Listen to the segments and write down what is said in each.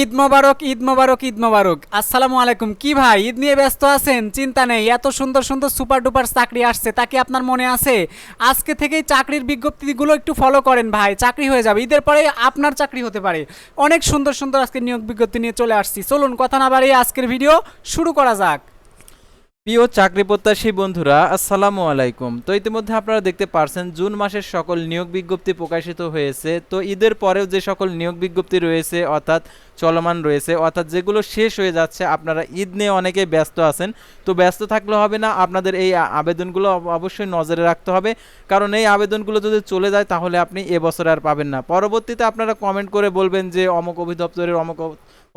ঈদ মোবারক ঈদ মোবারক ঈদ মোবারক। আসসালামু আলাইকুম। কি ভাই, ঈদ নিয়ে ব্যস্ত আছেন? চিন্তা নেই, এত সুন্দর সুন্দর সুপার ডুপার চাকরি আসছে, তা কি আপনার মনে আছে? আজকে থেকেই চাকরির বিজ্ঞপ্তিগুলো একটু ফলো করেন ভাই, চাকরি হয়ে যাবে। ঈদের পরে আপনার চাকরি হতে পারে। অনেক সুন্দর সুন্দর আজকে নিয়োগ বিজ্ঞপ্তি নিয়ে চলে আসছি। চলুন, কথা না বাড়িয়ে আজকের ভিডিও শুরু করা যাক। প্রিয় চাকরি প্রত্যাশী বন্ধুরা, আসসালামু আলাইকুম। তো ইতিমধ্যে আপনারা দেখতে পারছেন, জুন মাসের সকল নিয়োগ বিজ্ঞপ্তি প্রকাশিত হয়েছে। তো ঈদের পরেও যে সকল নিয়োগ বিজ্ঞপ্তি রয়েছে, অর্থাৎ চলমান রয়েছে, অর্থাৎ যেগুলো শেষ হয়ে যাচ্ছে, আপনারা ঈদ নিয়ে অনেকে ব্যস্ত আছেন। তো ব্যস্ত থাকলে হবে না, আপনাদের এই আবেদনগুলো অবশ্যই নজরে রাখতে হবে। কারণ এই আবেদনগুলো যদি চলে যায়, তাহলে আপনি এবছর আর পাবেন না। পরবর্তীতে আপনারা কমেন্ট করে বলবেন যে, অমুক অভিদপ্তরের অমুক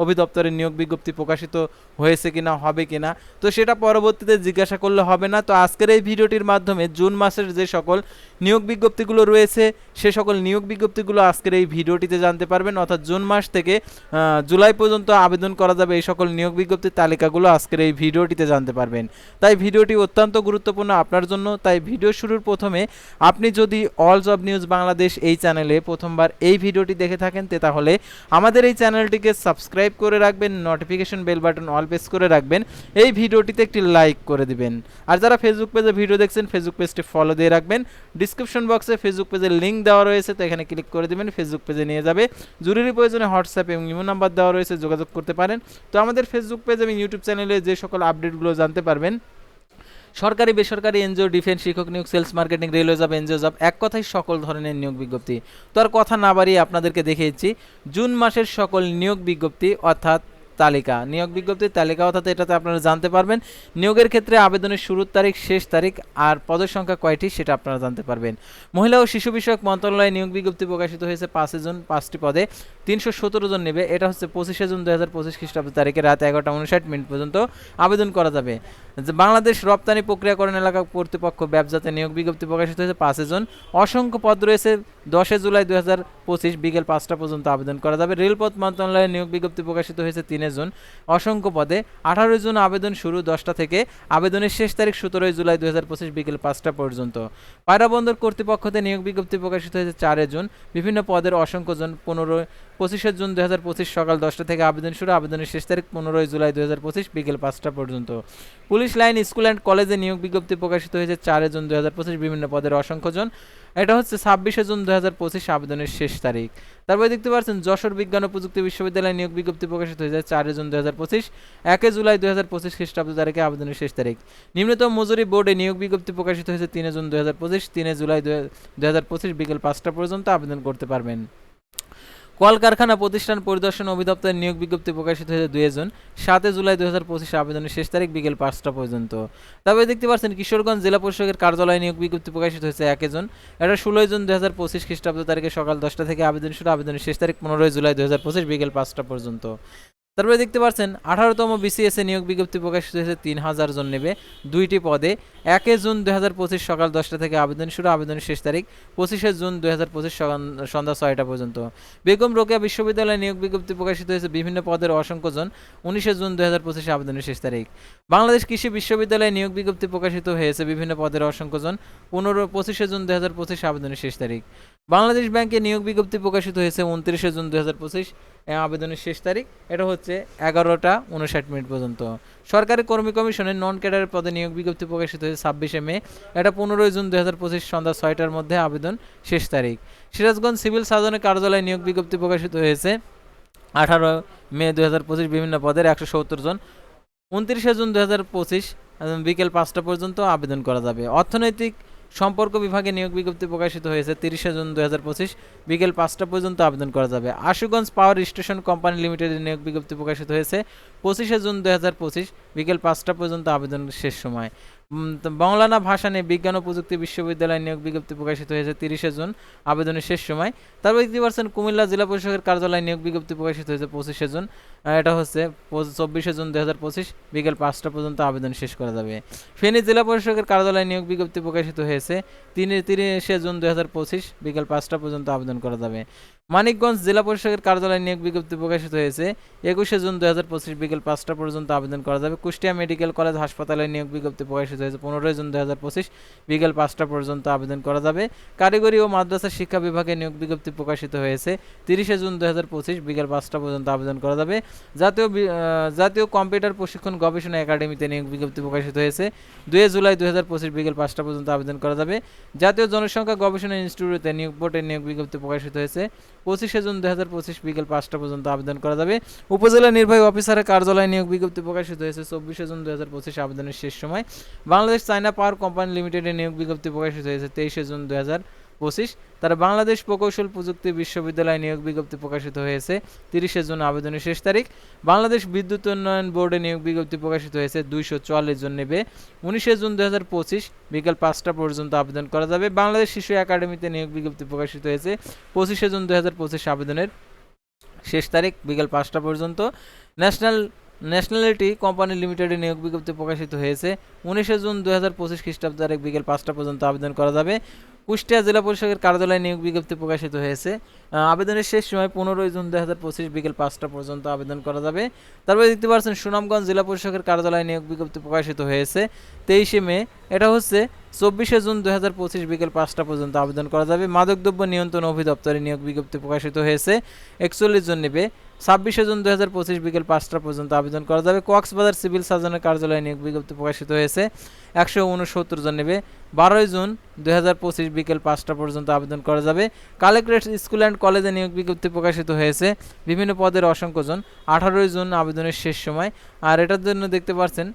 অভিদপ্তরের নিয়োগ বিজ্ঞপ্তি প্রকাশিত হয়েছে কিনা, হবে কিনা, তো সেটা পরবর্তীতে জিজ্ঞাসা করলে হবে না। তো আজকের এই ভিডিওটির মাধ্যমে জুন মাসের যে সকল নিয়োগ বিজ্ঞপ্তিগুলো রয়েছে, সে সকল নিয়োগ বিজ্ঞপ্তিগুলো আজকের এই ভিডিওটিতে জানতে পারবেন। অর্থাৎ জুন মাস থেকে জুলাই পর্যন্ত আবেদন করা যাবে এই সকল নিয়োগ বিজ্ঞপ্তির তালিকাগুলো আজকের এই ভিডিওটিতে জানতে পারবেন। তাই ভিডিওটি অত্যন্ত গুরুত্বপূর্ণ আপনার জন্য। তাই ভিডিও শুরুর প্রথমে আপনি যদি অল জব নিউজ বাংলাদেশ এই চ্যানেলে প্রথমবার এই ভিডিওটি দেখে থাকেন, তে তাহলে আমাদের এই চ্যানেলটিকে সাবস্ক্রাইব করে রাখবেন, notification bell button all press করে রাখবেন, এই ভিডিওটিতে একটি লাইক করে দিবেন। আর যারা ফেসবুক পেজে ভিডিও দেখছেন ফেসবুক পেজটি ফলো দিয়ে রাখবেন। ডিসক্রিপশন বক্সে ফেসবুক পেজের লিঙ্ক দেওয়া রয়েছে, তো এখানে ক্লিক করে দিবেন ফেসবুক পেজে নিয়ে যাবে। জরুরি প্রয়োজনে হোয়াটসঅ্যাপ এবং ইমো নাম্বার দেওয়া রয়েছে, যোগাযোগ করতে পারেন। তো আমাদের ফেসবুক পেজ এবং ইউটিউব চ্যানেলে যে সকল আপডেটগুলো জানতে পারবেন, সরকারি, বেসরকারি এনজিও ডিফেন্স শিক্ষক নিয়োগ sales marketing railway job NGO job এক কথায় সকল ধরনের নিয়োগ বিজ্ঞপ্তি। তো আর কথা না বাড়িয়ে আপনাদেরকে দেখিয়েছি, জুন মাসের সকল নিয়োগ বিজ্ঞপ্তি, অর্থাৎ তালিকা। নিয়োগ বিজ্ঞপ্তির তালিকা অর্থাৎ এটাতে আপনারা জানতে পারবেন। নিয়োগের ক্ষেত্রে আবেদনের শুরুর তারিখ, শেষ তারিখ আর পদের সংখ্যা কয়টি সেটা আপনারা জানতে পারবেন। মহিলা ও শিশু বিষয়ক মন্ত্রণালয়ে নিয়োগ বিজ্ঞপ্তি প্রকাশিত হয়েছে পাঁচে জুন, পাঁচটি পদে। তিনশো সতেরো জন নেবে। এটা হচ্ছে পঁচিশে জুন দু হাজার পঁচিশ খ্রিস্টাব্দ তারিখে রাত এগারোটা উনষাট মিনিট পর্যন্ত আবেদন করা যাবে। বাংলাদেশ রপ্তানি প্রক্রিয়াকরণ এলাকা কর্তৃপক্ষ ব্যবসাতে নিয়োগ বিজ্ঞপ্তি প্রকাশিত হয়েছে পাঁচে জুন। অসংখ্য পদ রয়েছে। দশে জুলাই দু হাজার পঁচিশ বিকেল পাঁচটা পর্যন্ত আবেদন করা যাবে। রেলপথ মন্ত্রণালয়ে নিয়োগ বিজ্ঞপ্তি প্রকাশিত হয়েছে তিনে জুন অসংখ্য পদে আঠারোই জুন আবেদন শুরু দশটা থেকে। আবেদনের শেষ তারিখ সতেরোই জুলাই দু হাজার পঁচিশ বিকেল পাঁচটা পর্যন্ত। পায়রা বন্দর কর্তৃপক্ষতে নিয়োগ বিজ্ঞপ্তি প্রকাশিত হয়েছে চারে জুন। বিভিন্ন পদের অসংখ্য জন পনেরো পঁচিশে জুন দু হাজার পঁচিশ সকাল দশটা থেকে আবেদন শুরু। আবেদনের শেষ তারিখ পনেরোই জুলাই দু হাজার পঁচিশ বিকেল পাঁচটা পর্যন্ত। পুলিশ লাইন, স্কুল অ্যান্ড কলেজে নিয়োগ বিজ্ঞপ্তি প্রকাশিত হয়েছে চারে জুন দু হাজার পঁচিশ বিভিন্ন পদের অসংখ্য জন এটা হচ্ছে ছাব্বিশে জুন দু হাজার পঁচিশ আবেদনের শেষ তারিখ। তারপরে দেখতে পাচ্ছেন, যশোর বিজ্ঞান ও প্রযুক্তি বিশ্ববিদ্যালয়ে নিয়োগ বিজ্ঞপ্তি প্রকাশিত হয়েছে চারে জুন দু হাজার পঁচিশ, একে জুলাই দু হাজার পঁচিশ খ্রিস্টাব্দ তারিখে আবেদনের শেষ তারিখ। নিম্নতম মজুরি বোর্ডে নিয়োগ বিজ্ঞপ্তি প্রকাশিত হয়েছে তিনে জুন দু হাজার পঁচিশ, তিনে জুলাই দু হাজার পঁচিশ বিকেল পাঁচটা পর্যন্ত আবেদন করতে পারবেন। কলকারখানা প্রতিষ্ঠান পরিদর্শন অধিদপ্তরের নিয়োগ বিজ্ঞপ্তি প্রকাশিত হয়েছে দুই জুন সাতে জুলাই দুই হাজার পঁচিশে আবেদনের শেষ তারিখ বিকেল পাঁচটা পর্যন্ত। তবে দেখতে পাচ্ছেন, কিশোরগঞ্জ জেলা পরিষদের কার্যালয়ে নিয়োগ বিজ্ঞপ্তি প্রকাশিত হয়েছে একই জুন। এটা ষোলোই জুন দুই হাজার পঁচিশ খ্রিস্টাব্দ তারিখে সকাল দশটা থেকে আবেদন শুরু আবেদনের শেষ তারিখ পনেরোই জুলাই দুই হাজার পঁচিশ বিকেল পাঁচটা পর্যন্ত। তারপরে দেখতে পাচ্ছেন, আঠারোতম বিসিএস এ নিয়োগ বিজ্ঞপ্তি প্রকাশিত হয়েছে তিন হাজার জন নেবে দুইটি পদে। একে জুন দুই পঁচিশ সকাল দশটা থেকে আবেদন শুরু, আবেদনের শেষ তারিখ পঁচিশে জুন দুই হাজার পঁচিশ সন্ধ্যা ছয়টা পর্যন্ত। বেগম রোকেয়া বিশ্ববিদ্যালয়ে নিয়োগ বিজ্ঞপ্তি প্রকাশিত হয়েছে, বিভিন্ন পদের অসংখ্য জন, উনিশে জুন দুই হাজার পঁচিশে আবেদনের শেষ তারিখ। বাংলাদেশ কৃষি বিশ্ববিদ্যালয়ে নিয়োগ বিজ্ঞপ্তি প্রকাশিত হয়েছে, বিভিন্ন পদের অসংখ্য জন, পনেরো, পঁচিশে জুন দুই হাজার পঁচিশে আবেদনের শেষ তারিখ। বাংলাদেশ ব্যাংকে নিয়োগ বিজ্ঞপ্তি প্রকাশিত হয়েছে উনত্রিশে জুন দুই হাজার পঁচিশ আবেদনের শেষ তারিখ। এটা হচ্ছে এগারোটা উনষাট মিনিট পর্যন্ত। সরকারি কর্মী কমিশনের নন ক্যাডারের পদে নিয়োগ বিজ্ঞপ্তি প্রকাশিত হয়েছে ছাব্বিশে মে। এটা পনেরোই জুন দুই হাজার পঁচিশ সন্ধ্যা ছয়টার মধ্যে আবেদন শেষ তারিখ। সিরাজগঞ্জ সিভিল সার্জনের কার্যালয়ে নিয়োগ বিজ্ঞপ্তি প্রকাশিত হয়েছে আঠারো মে দুই হাজার পঁচিশ বিভিন্ন পদের একশো সত্তর জন। উনত্রিশে জুন দুই হাজার পঁচিশ বিকেল পাঁচটা পর্যন্ত আবেদন করা যাবে। অর্থনৈতিক সম্পর্ক বিভাগে নিয়োগ বিজ্ঞপ্তি প্রকাশিত হয়েছে তিরিশে জুন দু হাজার পঁচিশ বিকেল পাঁচটা পর্যন্ত আবেদন করা যাবে। আশুগঞ্জ পাওয়ার স্টেশন কোম্পানি লিমিটেডের নিয়োগ বিজ্ঞপ্তি প্রকাশিত হয়েছে পঁচিশে জুন দু হাজার পঁচিশ বিকেল পাঁচটা পর্যন্ত আবেদন শেষ সময়। বাংলানা ভাষা নিয়ে বিজ্ঞান ও প্রযুক্তি বিশ্ববিদ্যালয় নিয়োগ বিজ্ঞপ্তি প্রকাশিত হয়েছে তিরিশে জুন, আবেদনের শেষ সময়। তারপর দেখতে পাচ্ছেন, কুমিল্লা জেলা পরিষদের কার্যালয় নিয়োগ বিজ্ঞপ্তি প্রকাশিত হয়েছে পঁচিশে জুন। এটা হচ্ছে চব্বিশে জুন দুই হাজার পঁচিশ, বিকেল পাঁচটা পর্যন্ত আবেদন শেষ করা যাবে। ফেনী জেলা পরিষদের কার্যালয় নিয়োগ বিজ্ঞপ্তি প্রকাশিত হয়েছে তিন তিরিশে জুন দুই হাজার পঁচিশ, বিকেল পাঁচটা পর্যন্ত আবেদন করা যাবে। মানিকগঞ্জ জেলা পরিষদের কার্যালয় নিয়োগ বিজ্ঞপ্তি প্রকাশিত হয়েছে। একুশে জুন দুই হাজার পঁচিশ বিকেল পাঁচটা পর্যন্ত আবেদন করা যাবে। কুষ্টিয়া মেডিকেল কলেজ হাসপাতালে নিয়োগ বিজ্ঞপ্তি প্রকাশিত হয়েছে। পনেরোই জুন দুই হাজার পঁচিশ বিকেল পাঁচটা পর্যন্ত আবেদন করা যাবে। কারিগরি ও মাদ্রাসা শিক্ষা বিভাগে নিয়োগ বিজ্ঞপ্তি প্রকাশিত হয়েছে। তিরিশে জুন দুই হাজার পঁচিশ বিকেল পাঁচটা পর্যন্ত আবেদন করা যাবে। জাতীয় জাতীয় কম্পিউটার প্রশিক্ষণ গবেষণা একাডেমিতে নিয়োগ বিজ্ঞপ্তি প্রকাশিত হয়েছে। দুয়ে জুলাই দুই হাজার পঁচিশ বিকেল পাঁচটা পর্যন্ত আবেদন করা যাবে। জাতীয় জনসংখ্যা গবেষণা ইনস্টিটিউটে নিয়োগ বোর্ডের নিয়োগ বিজ্ঞপ্তি প্রকাশিত হয়েছে। পঁচিশে জুন দুই হাজার পঁচিশ বিকেল পাঁচটা পর্যন্ত আবেদন করা যাবে। উপজেলা নির্বাহী অফিসারের কার্যালয়ে নিয়োগ বিজ্ঞপ্তি প্রকাশিত হয়েছে চব্বিশে জুন দুই হাজার আবেদনের শেষ সময়। বাংলাদেশ চায়না পাওয়ার কোম্পানি লিমিটেডের নিয়োগ বিজ্ঞপ্তি প্রকাশিত হয়েছে তেইশে জুন দুই হাজার পঁচিশ, তারা বাংলাদেশ প্রকৌশল প্রযুক্তি বিশ্ববিদ্যালয়ে নিয়োগ বিজ্ঞপ্তি প্রকাশিত হয়েছে তিরিশে জুন আবেদনের শেষ তারিখ। বাংলাদেশ বিদ্যুৎ উন্নয়ন বোর্ডে নিয়োগ বিজ্ঞপ্তি প্রকাশিত হয়েছে দুইশো চুয়াল্লিশ জন নেবে। উনিশে জুন দুই হাজার পঁচিশ বিকেল পাঁচটা পর্যন্ত আবেদন করা যাবে। বাংলাদেশ শিশু একাডেমিতে নিয়োগ বিজ্ঞপ্তি প্রকাশিত হয়েছে পঁচিশে জুন দুই হাজার পঁচিশ আবেদনের শেষ তারিখ বিকেল পাঁচটা পর্যন্ত। ন্যাশনাল ন্যাশনালিটি কোম্পানি লিমিটেডে নিয়োগ বিজ্ঞপ্তি প্রকাশিত হয়েছে। উনিশে জুন দুই হাজার পঁচিশ খ্রিস্টাব্দ তারিখ বিকেল পাঁচটা পর্যন্ত আবেদন করা যাবে। কুষ্টিয়া জেলা পরিষদের কার্যালয়ে নিয়োগ বিজ্ঞপ্তি প্রকাশিত হয়েছে। আবেদনের শেষ সময় পনেরোই জুন দুই হাজার পঁচিশ বিকেল পাঁচটা পর্যন্ত আবেদন করা যাবে। তারপরে দেখতে পাচ্ছেন, সুনামগঞ্জ জেলা পরিষদের কার্যালয়ে নিয়োগ বিজ্ঞপ্তি প্রকাশিত হয়েছে তেইশে মে। এটা হচ্ছে চব্বিশে জুন দুই হাজার পঁচিশ বিকেল পাঁচটা পর্যন্ত আবেদন করা যাবে। মাদকদ্রব্য নিয়ন্ত্রণ অধিদপ্তরে নিয়োগ বিজ্ঞপ্তি প্রকাশিত হয়েছে। একচল্লিশ জন নেবে। ছাব্বিশে জুন দু হাজার পঁচিশ বিকেল পাঁচটা পর্যন্ত আবেদন করা যাবে। কক্সবাজার সিভিল সার্জনের কার্যালয়ে নিয়োগ বিজ্ঞপ্তি প্রকাশিত হয়েছে। একশো উনসত্তর জন নেবে। বারোই জুন দু হাজার পঁচিশ বিকেল পাঁচটা পর্যন্ত আবেদন করা যাবে। কালেক্টরেট স্কুল অ্যান্ড কলেজে নিয়োগ বিজ্ঞপ্তি প্রকাশিত হয়েছে। বিভিন্ন পদের অসংখ্য জন। আঠারোই জুন আবেদনের শেষ সময়। আর এটার জন্য দেখতে পাচ্ছেন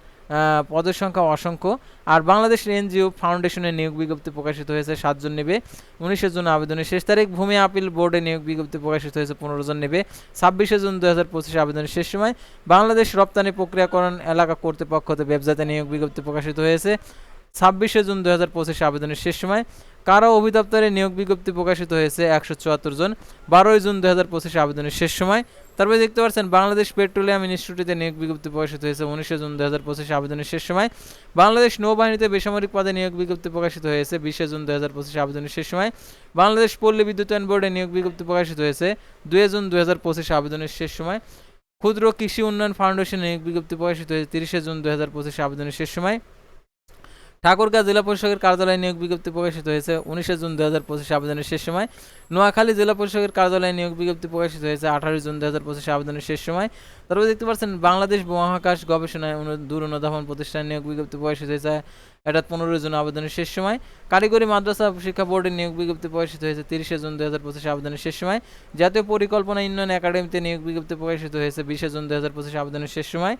পদের সংখ্যা অসংখ্য। আর বাংলাদেশ এনজিও ফাউন্ডেশনের নিয়োগ বিজ্ঞপ্তি প্রকাশিত হয়েছে, সাতজন নেবে উনিশে জুন আবেদনের শেষ তারিখ, ভূমি আপিল বোর্ডে নিয়োগ বিজ্ঞপ্তি প্রকাশিত হয়েছে, পনেরো জন নেবে, ছাব্বিশে জুন দু হাজার পঁচিশে আবেদনের শেষ সময়। বাংলাদেশ রপ্তানি প্রক্রিয়াকরণ এলাকা কর্তৃপক্ষ ব্যবসাতে নিয়োগ বিজ্ঞপ্তি প্রকাশিত হয়েছে। ছাব্বিশে জুন দু পঁচিশ আবেদনের শেষ সময় কারা অধিদপ্তরে নিয়োগ বিজ্ঞপ্তি প্রকাশিত হয়েছে একশো চুয়াত্তর জন। বারোই জুন দু পঁচিশ আবেদনের শেষ সময়। তারপরে দেখতে পাচ্ছেন, বাংলাদেশ পেট্রোলিয়াম ইনস্টিটিউটে নিয়োগ বিজ্ঞপ্তি প্রকাশিত হয়েছে উনিশে জুন দু হাজার পঁচিশ আবেদনের শেষ সময়। বাংলাদেশ নৌবাহিনীতে বেসামরিক পদে নিয়োগ বিজ্ঞপ্তি প্রকাশিত হয়েছে বিশে জুন দু হাজার পঁচিশ আবেদনের শেষ সময়। বাংলাদেশ পল্লী বিদ্যুতায়ন বোর্ডে নিয়োগ বিজ্ঞপ্তি প্রকাশিত হয়েছে দুই জুন দু হাজার পঁচিশ আবেদনের শেষ সময়। ক্ষুদ্র কৃষি উন্নয়ন ফাউন্ডেশন নিয়োগ বিজ্ঞপ্তি প্রকাশিত হয়েছে তিরিশে জুন দু হাজার পঁচিশ আবেদনের শেষ সময়। ঠাকুরগাঁ জেলা পরিষদের কার্যালয়ে নিয়োগ বিজ্ঞপ্তি প্রকাশিত হয়েছে উনিশে জুন দু হাজার পঁচিশ আবেদনের শেষ সময়। নোয়াখালী জেলা পরিষদের কার্যালয়ে নিয়োগ বিজ্ঞপ্তি প্রকাশিত হয়েছে আঠারোই জুন দু হাজার পঁচিশ আবেদনের শেষ সময়। তারপর দেখতে পাচ্ছেন, বাংলাদেশ মহাকাশ গবেষণায় অনু- দূর অনুধাবন প্রতিষ্ঠান নিয়োগ বিজ্ঞপ্তি প্রকাশিত হয়েছে। এটা পনেরোই জুন আবেদনের শেষ সময়। কারিগরি মাদ্রাসা শিক্ষা বোর্ডের নিয়োগ বিজ্ঞপ্তি প্রকাশিত হয়েছে তিরিশে জুন দু হাজার পঁচিশ আবেদনের শেষ সময়। জাতীয় পরিকল্পনা উন্নয়ন একাডেমিতে নিয়োগ বিজ্ঞপ্তি প্রকাশিত হয়েছে বিশে জুন দু হাজার পঁচিশ আবেদনের শেষ সময়।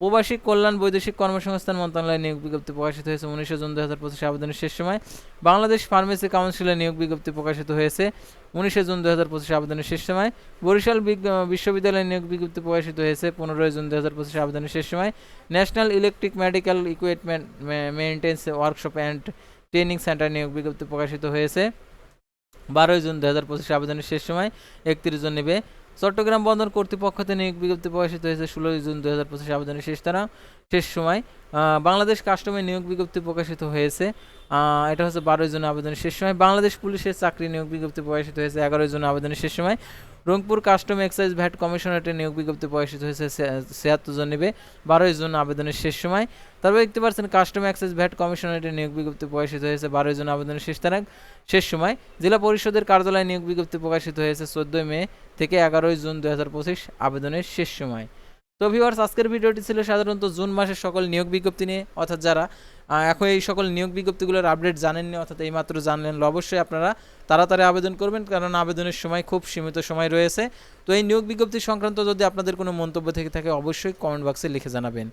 প্রবাসী কল্যাণ বৈদেশিক কর্মসংস্থান মন্ত্রণালয়ে নিয়োগ বিজ্ঞপ্তি প্রকাশিত হয়েছে উনিশে জুন দু হাজার পঁচিশে আবেদনের শেষ সময়। বাংলাদেশ ফার্মেসি কাউন্সিলের নিয়োগ বিজ্ঞপ্তি প্রকাশিত হয়েছে উনিশে জুন দু হাজার পঁচিশে আবেদনের শেষ সময়। বরিশাল বিজ্ঞ- বিশ্ববিদ্যালয়ে নিয়োগ বিজ্ঞপ্তি প্রকাশিত হয়েছে পনেরোই জুন দু হাজার পঁচিশে আবেদনের শেষ সময়। National electric medical equipment maintenance workshop and training centre নিয়োগ বিজ্ঞপ্তি প্রকাশিত হয়েছে। বারোই জুন দু হাজার পঁচিশে আবেদনের শেষ সময়। একত্রিশ জন নেবে। চট্টগ্রাম বন্দর কর্তৃপক্ষ থেকে নিয়োগ বিজ্ঞপ্তি প্রকাশিত হয়েছে ষোলোই জুন দু হাজার পঁচিশ আবেদনের শেষ তারা, শেষ সময়। বাংলাদেশ কাস্টমে নিয়োগ বিজ্ঞপ্তি প্রকাশিত হয়েছে। এটা হচ্ছে বারোই জুন আবেদনের শেষ সময়। বাংলাদেশ পুলিশের চাকরি নিয়োগ বিজ্ঞপ্তি প্রকাশিত হয়েছে এগারোই জুন আবেদনের শেষ সময়। রংপুর কাস্টম এক্সাইজ ভ্যাট কমিশনারেটের নিয়োগ বিজ্ঞপ্তি প্রকাশিত হয়েছে ছিয়াত্তর জন নেবে। বারোই জুন আবেদনের শেষ সময়। তারপর দেখতে পাচ্ছেন, কাস্টম এক্সাইজ ভ্যাট কমিশনারেটের নিয়োগ বিজ্ঞপ্তি প্রকাশিত হয়েছে বারোই জুন আবেদনের শেষ তারিখ, শেষ সময়। জেলা পরিষদের কার্যালয়ে নিয়োগ বিজ্ঞপ্তি প্রকাশিত হয়েছে চোদ্দোই মে থেকে এগারোই জুন দু হাজার পঁচিশ আবেদনের শেষ সময়। তো ভিউয়ার্স আজকের ভিডিওটি ছিল সাধারণত জুন মাসের সকল নিয়োগ বিজ্ঞপ্তি নিয়ে। অর্থাৎ যারা এখন এই সকল নিয়োগ বিজ্ঞপ্তিগুলোর আপডেট জানেননি, অর্থাৎ এইমাত্র জানলেন, অবশ্যই আপনারা তাড়াতাড়ি আবেদন করবেন, কারণ আবেদনের সময় খুব সীমিত সময় রয়েছে। তো এই নিয়োগ বিজ্ঞপ্তি সংক্রান্ত যদি আপনাদের কোনো মন্তব্য থেকে থাকে, অবশ্যই কমেন্ট বক্সে লিখে জানাবেন।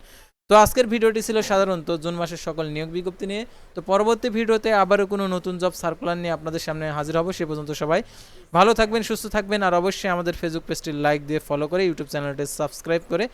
তো আজকের ভিডিওটি ছিল সাধারণত জুন মাসের সকল নিয়োগ বিজ্ঞপ্তি নিয়ে। তো পরবর্তী ভিডিওতে আবারও কোনো নতুন জব সার্কুলার নিয়ে আপনাদের সামনে হাজির হব, সে পর্যন্ত সবাই ভালো থাকবেন, সুস্থ থাকবেন, আর অবশ্যই আমাদের ফেসবুক পেজটি লাইক দিয়ে ফলো করে ইউটিউব চ্যানেলটি সাবস্ক্রাইব করে